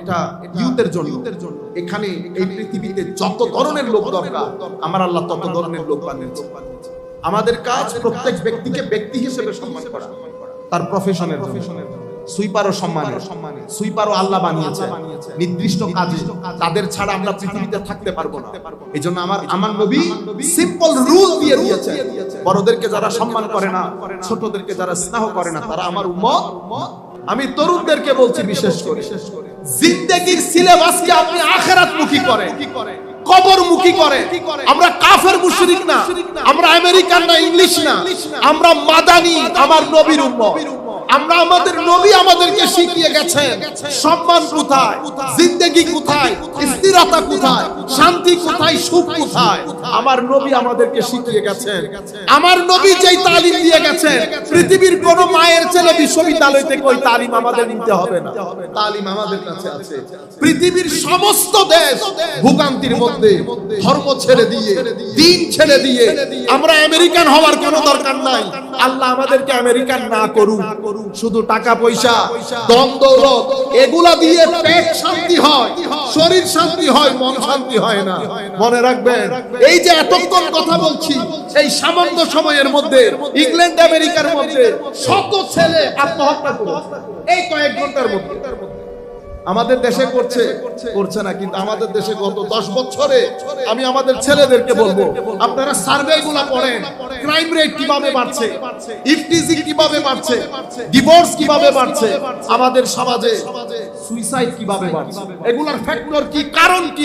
এটা ইউথের জন্য। এখানে এই পৃথিবীতে যত ধরনের লোক দরকার আমার আল্লাহ তত ধরনের লোক বানিয়েছে। আমাদের কাজ প্রত্যেক ব্যক্তিকে ব্যক্তি হিসেবে সম্মান করা। তার প্রফেশনের সুইপারও সম্মানের সুইপারও আল্লাহ বানিয়েছে। নির্দিষ্ট কাজে। তাদের ছাড়া আমরা পৃথিবীতে থাকতে পারব না। এই জন্য আমার আমার নবী সিম্পল রুল দিয়ে দিয়েছে। বড়দেরকে যারা সম্মান করে না ছোটদেরকে যারা স্নেহ করে না তারা আমার উম্মত। আমি তরুণদেরকে বলছি বিশেষ করে, জিন্দেগির সিলেবাসকে আপনি আখেরাত মুখী করে কবর মুখী করে। আমরা কাফের মুশরিক না, আমরা আমেরিকান না, ইংলিশ না, আমরা মাদানি, আমার নবীর উম্মত। আমরা আমাদের নবী আমাদেরকে শিখিয়ে গেছেন। সম্মান কোথায়? জিন্দেগি কোথায়? স্থিরতা কোথায়? শান্তি কোথায়? সুখ কোথায়? আমার নবী আমাদেরকে শিখিয়ে গেছেন। আমার নবী যেই তালিম দিয়ে গেছেন, পৃথিবীর কোন মায়ের ছেলে বিশ্ববিদ্যালয় থেকে ওই তালিম আমাদের নিতে হবে না। তালিম আমাদের কাছে আছে। পৃথিবীর সমস্ত দেশ ভূগান্তির মধ্যে ধর্ম ছেড়ে দিয়ে, দিন ছেড়ে দিয়ে, আমরা আমেরিকান হওয়ার কোনো দরকার নাই। আল্লাহ আমাদেরকে আমেরিকান না করুক। শুধু টাকা পয়সা দম দৌলত এগুলা দিয়ে পেট শান্তি হয় শরীর শান্তি হয় মন শান্তি হয় না। মনে রাখবেন এই যে এতক্ষণ কথা বলছি এই সামান্য সময়ের মধ্যে ইংল্যান্ড আমেরিকার মধ্যে শত ছেলে আত্মহত্যা করে এই কয়েক ঘণ্টার মধ্যে। আমাদের দেশে করছে করছে না, কিন্তু আমাদের দেশে গত দশ বছরে আমি আমাদের ছেলেদেরকে বলব, আপনারা সার্ভে গুলা করেন, ক্রাইম রেট কীভাবে বাড়ছে, ইফটিজি কীভাবে বাড়ছে, ডিভোর্স কীভাবে বাড়ছে, আমাদের সমাজে সুইসাইড কীভাবে বাড়ছে? এগুলার ফ্যাক্টর কি? কারণ কি?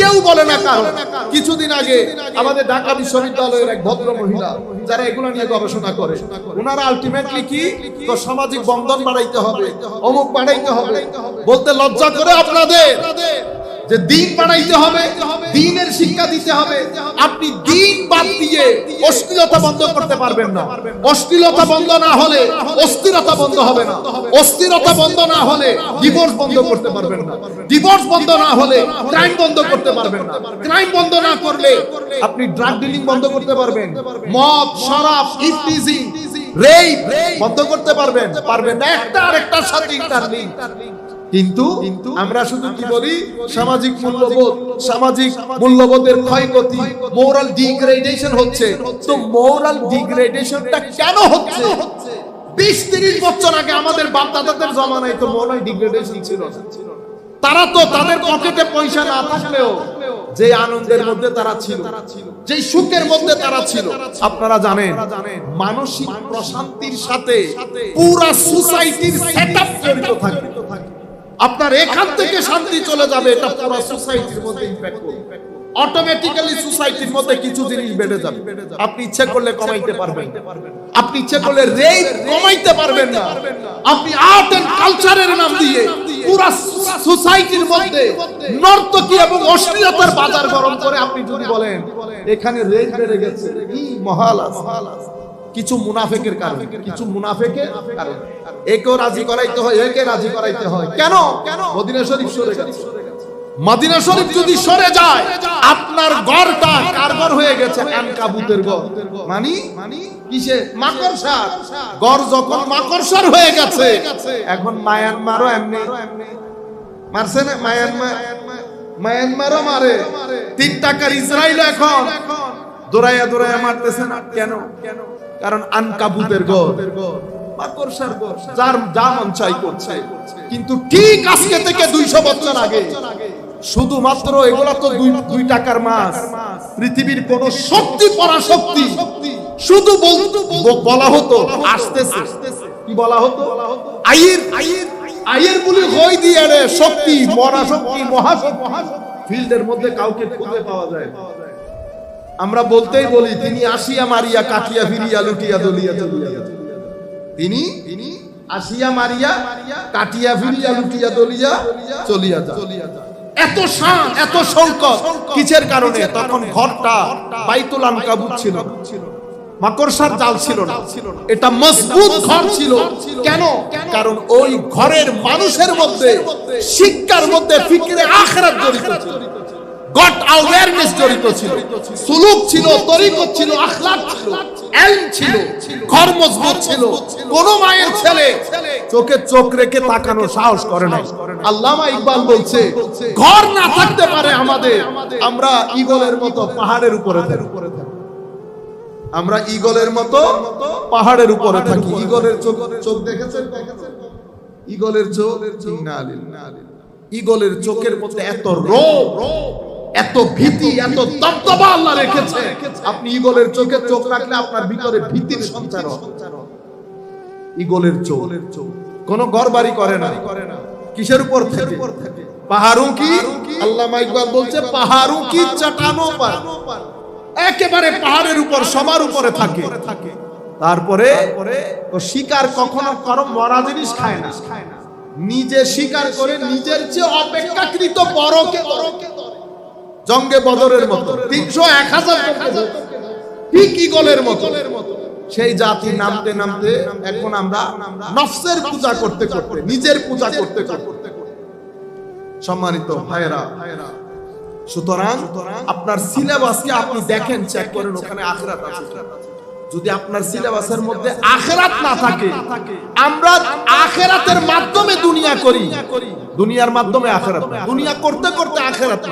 কেউ বলে না কারণ। কিছুদিন আগে আমাদের ঢাকা বিশ্ববিদ্যালয়ের এক ভদ্র মহিলা যারা এগুলো নিয়ে গবেষণা করে ওনারা আলটিমেটলি কি? তো সামাজিক বন্ধন বাড়াইতে হবে অমুক বাড়াইতে হবে। বলতে লজ্জা করে আপনাদের। যে দিন বাড়াইতে হবে, দিনের শিক্ষা দিতে হবে। আপনি দিন বাদ দিয়ে অশ্লীলতা বন্ধ করতে পারবেন না। অশ্লীলতা বন্ধ না হলে অস্থিরতা বন্ধ হবে না। অস্থিরতা বন্ধ না হলে ডিভোর্স বন্ধ করতে পারবেন না। ডিভোর্স বন্ধ না হলে ক্রাইম বন্ধ করতে পারবেন না। ক্রাইম বন্ধ না করলে আপনি ড্রাগ ডিলিং বন্ধ করতে পারবেন। মদ, শরাব ইফটিজিং রেপ বন্ধ করতে পারবেন। পারবেন না। একটা আরেকটার সাথে ইন্টারলিংক কিন্তু আমরা শুধু কি বলি? সামাজিক মূল্যবোধ সামাজিক মূল্যবোধের ক্ষয়ক্ষতি মোরাল ডিগ্রেডেশন হচ্ছে। তো মোরাল ডিগ্রেডেশনটা কেন হচ্ছে? বিশ তিরিশ বছর আগে আমাদের বাপ দাদাদের জমানায় তো মোরাল ডিগ্রেডেশন ছিল তারা তো তাদের পকেটে পয়সা না থাকলেও যে আনন্দের মধ্যে তারা ছিল যে সুখের মধ্যে তারা ছিল আপনারা জানেন মানসিক প্রশান্তির সাথে পুরা সোসাইটির সেটআপ জড়িত থাকে। আপনার এখান থেকে শান্তি চলে যাবে, এটা পুরো সোসাইটির মধ্যে ইমপ্যাক্ট করবে। অটোমেটিক্যালি সোসাইটির মধ্যে কিছু জিনিস বেড়ে যাবে। আপনি ইচ্ছে করলে কমাইতে পারবেন আপনি ইচ্ছে করলে রেট কমাইতে পারবেন না। আপনি আর্ট এন্ড কালচারের নাম দিয়ে পুরো সোসাইটির মধ্যে নর্তকী এবং অশ্লীলতার বাজার গরম করে আপনি যদি বলেন, এখানে রেট বেড়ে গেছে, কি মহাল কিছু মুনাফেকের কারণে, কিছু মুনাফেকের কারণে। একেও রাজি করাইতে হয়, একে রাজি করাইতে হয়। কেন? কেন মদিনা শরীফ সরে গেছে। মদিনা শরীফ যদি সরে যায়, আপনার ঘরটা কারগর হয়ে গেছে, আনকাবুতের ঘর। মানি? কিসে? মাকড়সার। ঘর যখন মাকড়সার হয়ে গেছে, এখন মায়ানমারও এমনি। মারছে না? মায়ানমার মায়ানমারও মারে। তিন টাকার ইসরায়েল এখন। দৌড়াইয়া দৌড়াইয়া মারতেছে না। কেন কেন? কারণ আনকাবুতের ঘর। মাকড়সার যার যা মন চাই করছে। কিন্তু ঠিক আজকে থেকে দুইশো বছর আগে শুধুমাত্র এগুলা তো দুই দুই টাকার মাছ। পৃথিবীর কোন শক্তি, পরাশক্তি শুধু বলা হতো, আসতেছে। কি বলা হতো? আইয়ের। আইয়ের আইয়ের বলি হই দিয়ে রে শক্তি মহাশক্তি। ফিল্ডের মধ্যে কাউকে খুঁজে পাওয়া যায়। আমরা বলতেই বলি, তিনি আসিয়া মারিয়া, কাটিয়া ফিরিয়া, লুটিয়া, দলিয়া, চলিয়া। তিনি আসিয়া মারিয়া, কাটিয়া ফিরিয়া, লুটিয়া, দলিয়া, চলিয়া যান। এত শান, এত সংকট কিসের কারণে? তখন ঘরটা বাইতুল আনকাবুত ছিল। মাকড়সার জাল ছিল না। এটা মজবুত ঘর ছিল। কেন? কারণ ওই ঘরের মানুষের মধ্যে শিক্ষার মধ্যে ফিকিরে আখরাত জড়িত ছিল। গট অ্যাওয়ারনেস জড়িত ছিল। সুলুক ছিল, তরিকত ছিল ছিল, এলম ছিল, ঘর মজবুত ছিল, কোন মায়ের ছেলে চোখে চোখ রেখে তাকানো সাহস করে না আল্লামা ইকবাল বলছে, ঘর না থাকতে পারে আমাদের, আমরা ঈগলের মতো পাহাড়ের উপরে থাকি। আমরা ঈগলের মতো পাহাড়ের উপরে থাকি। ঈগলের চোখ চোখ দেখেছেন? ঈগলের চোখ। ঈগলের চোখের মধ্যে এত রোগ। এত ভীতি, এত দবদবা আল্লাহ রেখেছে। আপনি ঈগলের চোখে চোখ রাখলে আপনার ভিতরে ভীতির সঞ্চার হবে। ঈগলের চোখ। কোন ঘর বাড়ি করে না। কিসের উপর থেকে? পাহাড়ু কি? আল্লাহ ইকবাল বলছে পাহাড়ু কি চাটানো পার? একেবারে পাহাড়ের উপর, সবার উপরে থাকে। তারপরে শিকার কখনো কারও মরা জিনিস খায় না। নিজে শিকার করে নিজের চেয়ে অপেক্ষাকৃত বড়কে বড়কে জঙ্গে বদরের মতো। তিনশো এক হাজার সেই জাতি নামতে নামতে এখন আমরা নফসের পূজা করতে করতে, নিজের পূজা করতে করতে। সম্মানিত ভাইয়েরা, সুতরাং আপনার সিলেবাসকে আপনি দেখেন চেক করেন, ওখানে আখরাত আছে যদি আপনার সিলেবাসের মধ্যে আখেরাত না থাকে, আমরা আখেরাতের মাধ্যমে দুনিয়া করি। দুনিয়ার মাধ্যমে আখেরাত দুনিয়া করতে করতে আখেরাত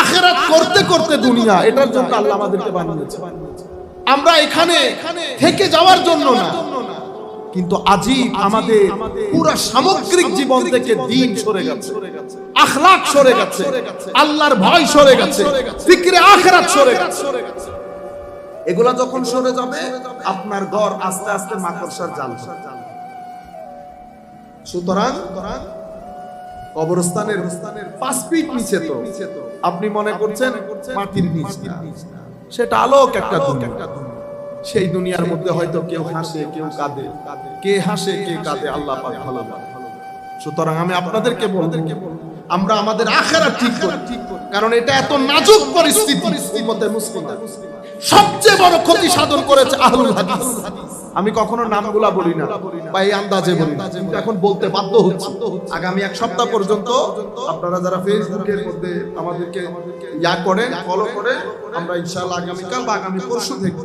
আখেরাত করতে করতে দুনিয়া, এটার জন্য আল্লাহ আমাদেরকে বানিয়েছে। আমরা এখানে থেকে যাওয়ার জন্য না। কিন্তু আজই আমাদের পুরো সামগ্রিক জীবন থেকে দিন সরে গেছে। আখলাক সরে গেছে। আল্লাহর ভয় সরে গেছে। ফিকরে আখেরাত সরে গেছে। এগুলা যখন সরে যাবে, আপনার ঘর আস্তে আস্তে মাকড়সার জাল সুতরাং কবরস্থানের পাঁচ ফিট নিচে তো। আপনি মনে করছেন মাটির নিচ। সেটা আলোক একটা দুনিয়া। সেই দুনিয়ার মধ্যে হয়তো কেউ হাসে কেউ কাঁদে। কে হাসে কে কাঁদে আল্লাহ পাক ভালো। সুতরাং আমি আপনাদেরকে বলব আমরা আমাদের আখেরা ঠিক করি। কারণ এটা এত নাজুক পরিস্থিতি। উম্মতে মুসলিমা। সবচেয়ে বড় ক্ষতি সাধন করেছে আহলুল হাদিস। আমি কখনো নামগুলা বলি না বা এই আন্দাজে বলি না। কিন্তু এখন বলতে বাধ্য হচ্ছে। আগামী এক সপ্তাহ পর্যন্ত আপনারা যারা ফেসবুকের মধ্যে আমাদেরকে ইয়া করেন ফলো করে আমরা ইনশাআল্লাহ আগামীকাল বা আগামী পরশু থেকে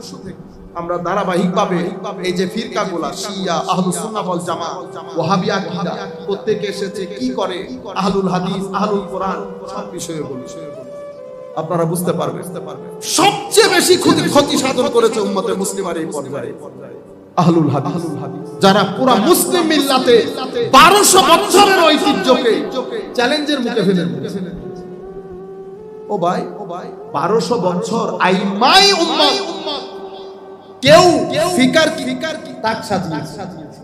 আমরা ধারাবাহিকভাবে এই যে ফিরকাগুলা শিয়া আহলুস সুন্নাহ ওয়াল জামা ওয়াহাবি আকীদা প্রত্যেকে এসেছে কি করে? আহলুল হাদিস আহলুল কোরআন সব বিষয়ে বলি। আপনারা বুঝতে পারবেন। সবচেয়ে বেশি ক্ষতি ক্ষতি সাধন করেছে উম্মতে মুসলিমার এই পর্যায়ে। আহলুল হাদিস, যারা পুরা মুসলিম মিল্লাতে 1200 বছরের ঐতিহ্যকে চ্যালেঞ্জের মুখে ফেলে ও ভাই ও ভাই 1200 বছর উম্মত, কেউ ফিকার কি তাক সাজিয়েছে।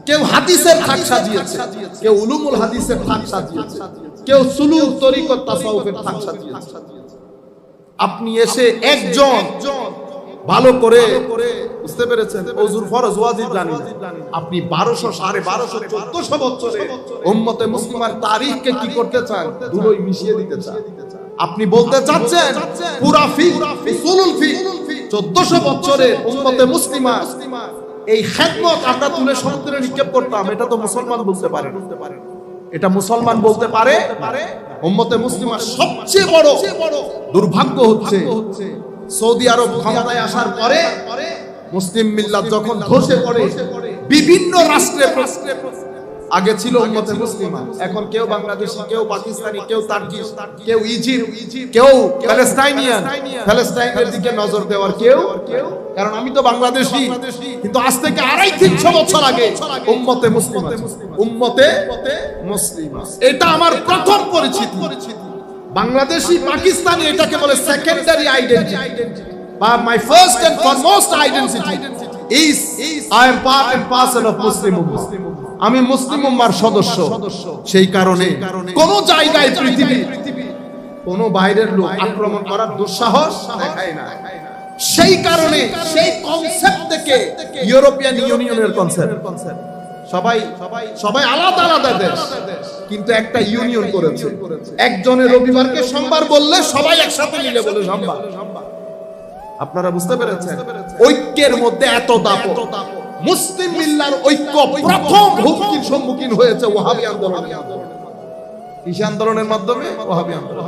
কেউ হাদিসের সাজিয়েছে। কেউ উলুমুল হাদিসের সাজিয়েছে। কেউ সুলুক তরিকত তাসাউফের সাজিয়েছে। আপনি এসে একজন ভালো করে বুঝতে পেরেছেন? ওজুর ফরজ ওয়াজিব জানি। আপনি বারোশো সাড়ে বারোশো চোদ্দশো বছরে উম্মতে মুসলিমার তারিখকে কি করতে চান? ধুলোই মিশিয়ে দিতে চান। আপনি বলতে চাচ্ছেন পুরা ফি উসুলুল ফি চোদ্দশো বছরে উম্মতে মুসলিমা এই খেদমত আমরা তুলে সমুদ্রে নিক্ষেপ করতাম। এটা তো মুসলমান বলতে পারে এটা মুসলমান বলতে পারে? উম্মতে মুসলিমার সবচেয়ে বড় দুর্ভাগ্য হচ্ছে সৌদি আরব ক্ষমতায় আসার পরে মুসলিম মিল্লাত যখন ধসে পড়ে বিভিন্ন রাষ্ট্রে আগে ছিল উম্মতে মুসলিমা। এখন কেউ বাংলাদেশি কেউ পাকিস্তানি কেউ তার্কিশ কেউ ইজিপ্ট কেউ প্যালেস্টাইনিয়ান প্যালেস্টাইনের দিকে নজর দেওয়ার কেউ কারণ আমি তো বাংলাদেশি কিন্তু আজ থেকে আড়াই তিনশো বছর আগে উম্মতে মুসলিম উম্মতে মুসলিম এটা আমার প্রথম পরিচিতি। বাংলাদেশি পাকিস্তানি এটাকে বলে সেকেন্ডারি আইডেন্টিটি বা my first and foremost identity is I am part and parcel of Muslim উম্মাহ আমি মুসলিম উম্মার সদস্য। সেই কারণে কোন জায়গায় পৃথিবী, কোন বাইরের লোক আক্রমণ করার দুঃসাহস দেখায় না। সেই কারণে সেই কনসেপ্ট থেকে ইউরোপিয়ান ইউনিয়নের কনসেপ্ট সবাই সবাই আলাদা আলাদা দেশ। কিন্তু একটা ইউনিয়ন করেছে। একজনের রবিবারকে সোমবার বললে সবাই একসাথে মিলে বলে সোমবার। আপনারা বুঝতে পেরেছেন? ঐক্যের মধ্যে এত দাপট। মুসলিম মিল্লার ঐক্য প্রথম হুমকির সম্মুখীন হয়েছে ওয়াহাবি আন্দোলনের মাধ্যমে কিসে আন্দোলনের মাধ্যমে? ওয়াহাবি আন্দোলন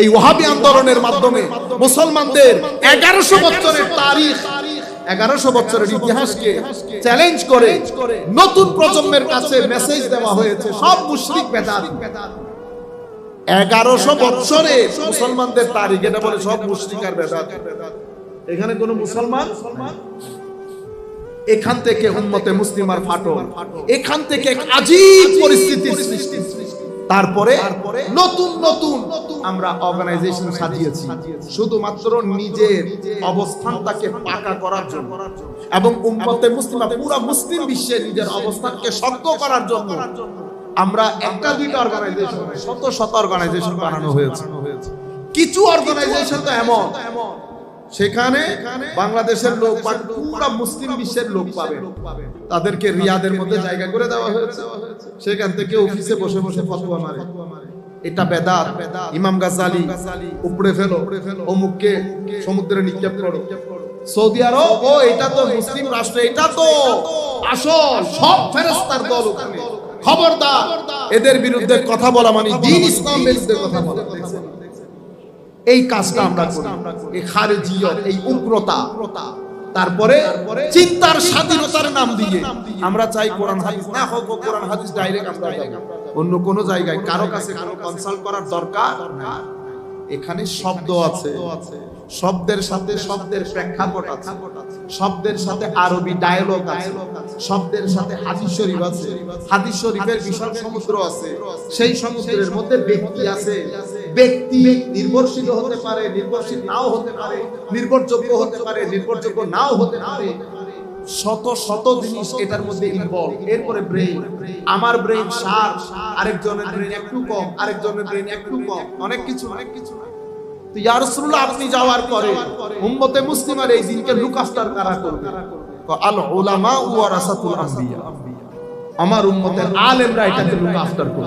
এই ওহাবি আন্দোলনের মাধ্যমে মুসলমানদের এগারোশো বছরের তারিখ এগারোশো বছরের ইতিহাসকে চ্যালেঞ্জ করে নতুন প্রজন্মের কাছে মেসেজ দেওয়া হয়েছে, সব মুশরিক বেদাত। এগারোশো বছরে মুসলমানদের তারিখ, এটা বলে সব মুশরিক আর বেদাত। এখানে কোন মুসলমান? এখান থেকে উম্মতে মুসলিমার ফাটো এখান থেকে এক আজীব পরিস্থিতির সৃষ্টি। তারপরে নতুন নতুন আমরা অর্গানাইজেশন সাজিয়েছি। শুধুমাত্র নিজের অবস্থানটাকে পাকা করার জন্য। এবং উম্মতে মুসলিমা পুরো মুসলিম বিশ্বে নিজের অবস্থানকে শক্ত করার জন্য আমরা একটা দুইটা অর্গানাইজেশন শত শত অর্গানাইজেশন বানানো হয়েছে। কিছু অর্গানাইজেশন তো এমন। সেখানে বাংলাদেশের লোক পুরো মুসলিম বিশ্বের লোক পাবে। তাদেরকে রিয়াদের মধ্যে জায়গা করে দেওয়া হয়েছে। সেখান থেকে অফিসে বসে বসে ফতোয়া মারে। এটা ইমাম গাজ্জালি উপড়ে ফেলো। অমুককে সমুদ্রে নিক্ষেপ করো। সৌদি আরব, ও, এটা তো মুসলিম রাষ্ট্র, এটা তো সব ফেরেস্তার দল খবরদার। এদের বিরুদ্ধে কথা বলা মানে দিন ইসলাম বিরুদ্ধে কথা বলা? এই কাজটা আমরা করি। এই খারেজিয়ত, এই উগ্রতা। তারপরে চিন্তার স্বাধীনতার নাম দিয়ে আমরা চাই কোরআন হাদিস না হোক, কোরআন হাদিস ডাইরেক্ট আমরা অন্য কোন জায়গায়, কারও কাছে কারও কনসাল্ট করার দরকার। এখানে শব্দ আছে। শব্দের সাথে শব্দের প্রেক্ষাপট আছে। শব্দের সাথে আরবি ডায়ালগ আছে। শব্দের সাথে হাদিস শরীফ আছে। হাদিস শরীফের বিশাল সমুদ্র আছে। সেই সমুদ্রের মধ্যে ব্যক্তি আছে। ব্যক্তি নির্ভরশীল হতে পারে, নির্ভরশীল নাও হতে পারে, নির্ভরযোগ্য হতে পারে, নির্ভরযোগ্য নাও হতে পারে। শত শত জিনিস এটার মধ্যে ইনভলভ এরপরে ব্রেইন আমার ব্রেইন সার আরেকজনের ব্রেইন একটু কম, আরেকজনের ব্রেইন একটু কম, অনেক কিছু অনেক কিছু তো ইয়া রাসূলুল্লাহ, আপনি যাওয়ার পরে উম্মতে মুসলিমার এই দিনকে লুক কারা করবে? আল উলামা ওয়ারাসাতুল আম্বিয়া। আমার উম্মতের আলেমরা এটাকে লুক করবে।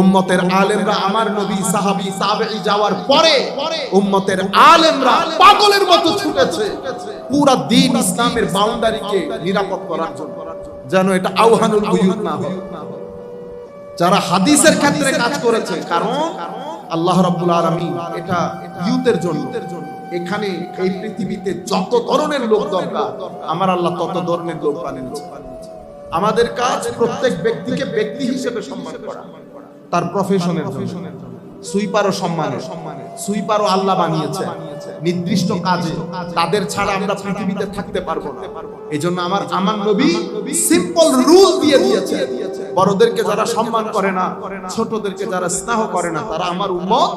উম্মতের আলেমরা আমার নবী, সাহাবী, তাবেঈ যাওয়ার পরে উম্মতের আলেমরা পাগলের মতো ছুটেছে। পুরা দিন ইসলামের বাউন্ডারিকে নিরাপদ করার জন্য। যেন এটা আওহানুল বুয়ুত না হয়। যারা হাদিসের ক্ষেত্রে কাজ করেছে, কারণ আল্লাহ রাব্বুল আলামিন এটা ইউতের জন্য। এখানে এই পৃথিবীতে যত ধরনের লোক দরকার, আমার আল্লাহ তত ধরনের লোক বানিয়েছে। আমাদের কাজ প্রত্যেক ব্যক্তিকে ব্যক্তি হিসেবে সম্মান করা। তার প্রফেশনের সুইপারও সম্মানে সুইপারও আল্লাহ বানিয়েছে। নির্দিষ্ট কাজে। তাদের ছাড়া আমরা পৃথিবীতে থাকতে পারব না। এই জন্য আমার আমার নবী সিম্পল রুল দিয়ে দিয়েছে। বড়দেরকে যারা সম্মান করে না ছোটদেরকে যারা স্নেহ করে না তারা আমার উম্মত।